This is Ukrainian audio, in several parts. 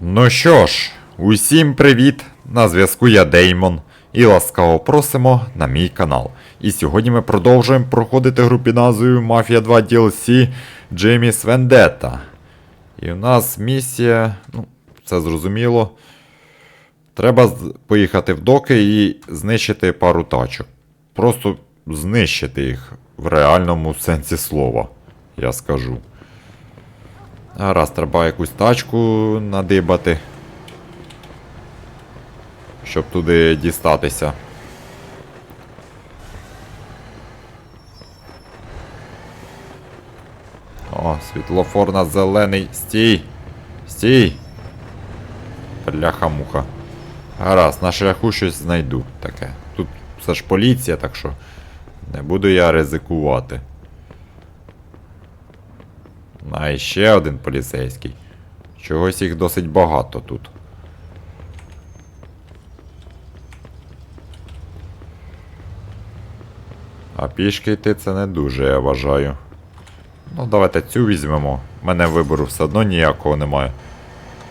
Ну що ж, усім привіт! На зв'язку я Деймон. І ласкаво просимо на мій канал. І сьогодні ми продовжуємо проходити гру під назвою Mafia 2 DLC Джейміс Вендетта. І в нас місія, ну, це зрозуміло. Треба поїхати в доки і знищити пару тачок. Просто знищити їх в реальному сенсі слова, я скажу. Гаразд, треба якусь тачку надибати. Щоб туди дістатися. О, світлофор на зелений. Стій! Стій! Бляха-муха. Гаразд, на шляху щось знайду таке. Тут все ж поліція, так що не буду я ризикувати. А і ще один поліцейський. Чогось їх досить багато тут. А пішки йти це не дуже, я вважаю. Ну, давайте цю візьмемо. У мене вибору все одно ніякого немає.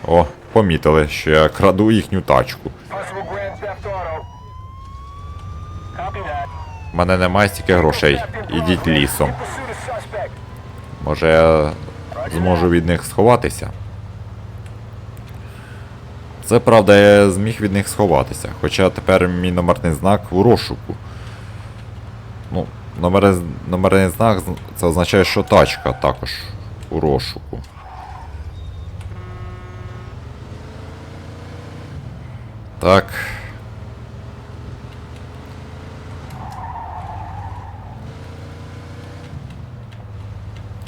О, помітили, що я краду їхню тачку. У мене немає стільки грошей. Ідіть лісом. Може я зможу від них сховатися? Це правда, я зміг від них сховатися. Хоча тепер мій номерний знак у розшуку. Ну, номери- номерний знак це означає, що тачка також у розшуку. Так.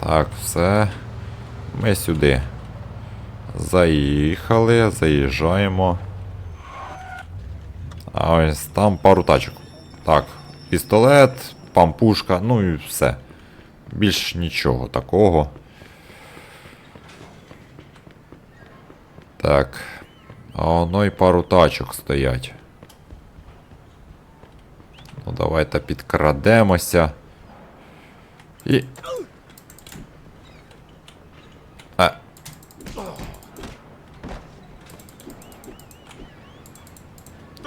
Так, все. Ми сюди. Заїхали, заїжджаємо. А ось там пару тачок. Так, пістолет, пампушка, ну і все. Більш нічого такого. Так. А воно і пару тачок стоять. Ну, давайте підкрадемося. І.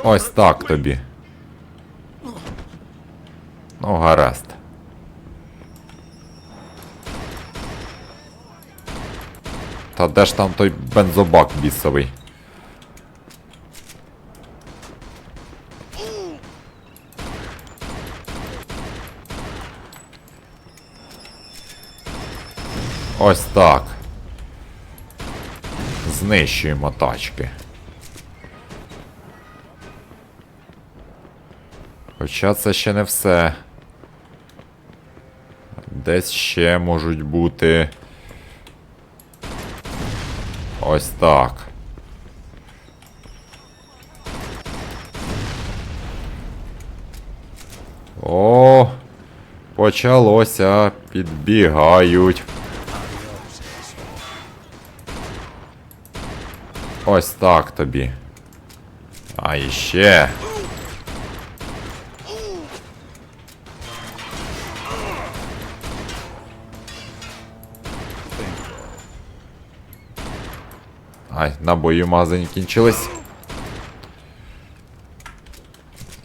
Ось так тобі. Ну, гаразд. Та де ж там той бензобак бісовий? Ось так. Знищуємо тачки. Хоча це ще не все. Десь ще можуть бути. Ось так. О, почалося. Підбігають. Ось так тобі. А іще. Ай, набої в магазині кінчились.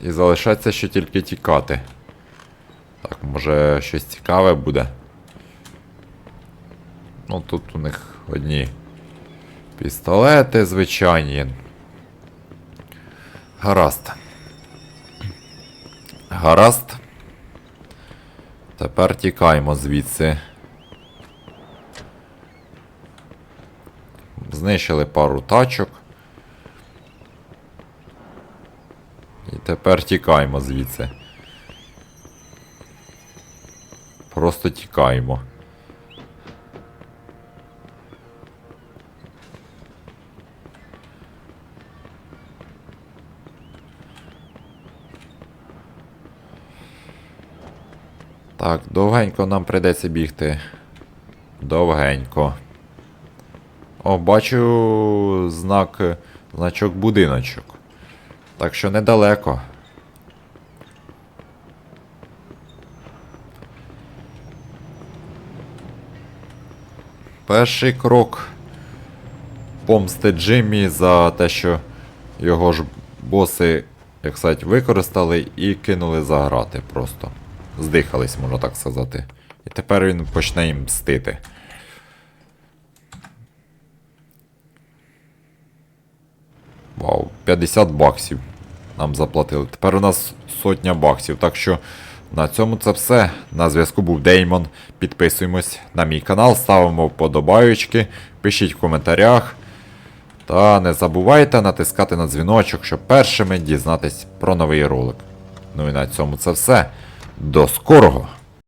І залишається ще тільки тікати. Так, може щось цікаве буде. Ну тут у них одні пістолети звичайні. Гаразд. Гаразд. Тепер тікаємо звідси. Знищили пару тачок. І тепер тікаємо звідси. Просто тікаємо. Так, довгенько нам прийдеться бігти. Довгенько. О, бачу знак, значок будиночок. Так що недалеко. Перший крок помсти Джиммі за те, що його ж боси, як сказати, використали і кинули за грати просто. Здихались, можна так сказати. І тепер він почне їм мстити. Вау, 50 баксів нам заплатили. Тепер у нас сотня баксів. Так що на цьому це все. На зв'язку був Деймон. Підписуємось на мій канал, ставимо вподобаючки, пишіть в коментарях. Та не забувайте натискати на дзвіночок, щоб першими дізнатись про новий ролик. Ну і на цьому це все. До скорого!